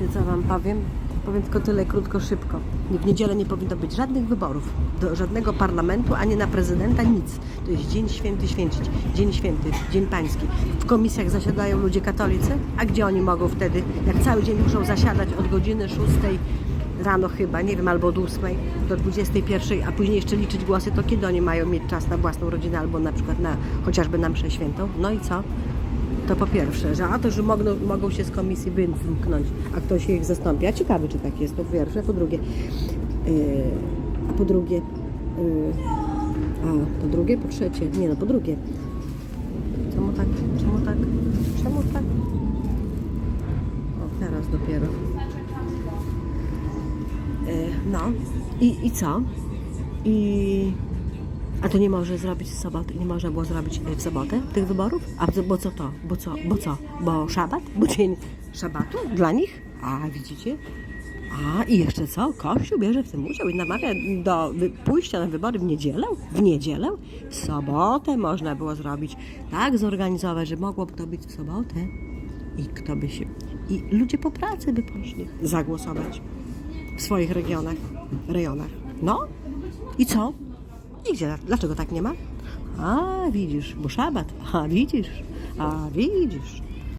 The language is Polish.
Wiecie co wam powiem? Powiem tylko tyle krótko, szybko. W niedzielę nie powinno być żadnych wyborów. Do żadnego parlamentu, ani na prezydenta, nic. To jest dzień święty święcić. Dzień święty, dzień pański. W komisjach zasiadają ludzie katolicy, a gdzie oni mogą wtedy? Jak cały dzień muszą zasiadać od godziny 6 rano chyba, nie wiem, albo od 8 do 21, a później jeszcze liczyć głosy, to kiedy oni mają mieć czas na własną rodzinę albo na przykład na chociażby na mszę świętą? No i co? To po pierwsze, że a to, że mogą, mogą się z komisji wymknąć, a ktoś ich zastąpi. A ciekawy, czy tak jest, to po pierwsze. Po drugie, yy, a po drugie, yy, a po drugie, po trzecie, nie no, po drugie. Czemu tak, czemu tak, czemu tak? O, teraz dopiero. Yy, no, i, i co? I a to nie może zrobić w sobotę, nie można było zrobić e, w sobotę tych wyborów? A bo co to? Bo co? Bo co? Bo szabat? Bo dzień szabatu dla nich? A widzicie? A i jeszcze co? Kościół bierze w tym udział i namawia do pójścia na wybory w niedzielę? W niedzielę? W sobotę można było zrobić. Tak zorganizować, że mogłoby to być w sobotę. I kto by się... I ludzie po pracy by poszli zagłosować w swoich regionach, rejonach. No i co? I gdzie? Dlaczego tak nie ma? A, widzisz, bo szabat. A, widzisz. A, widzisz.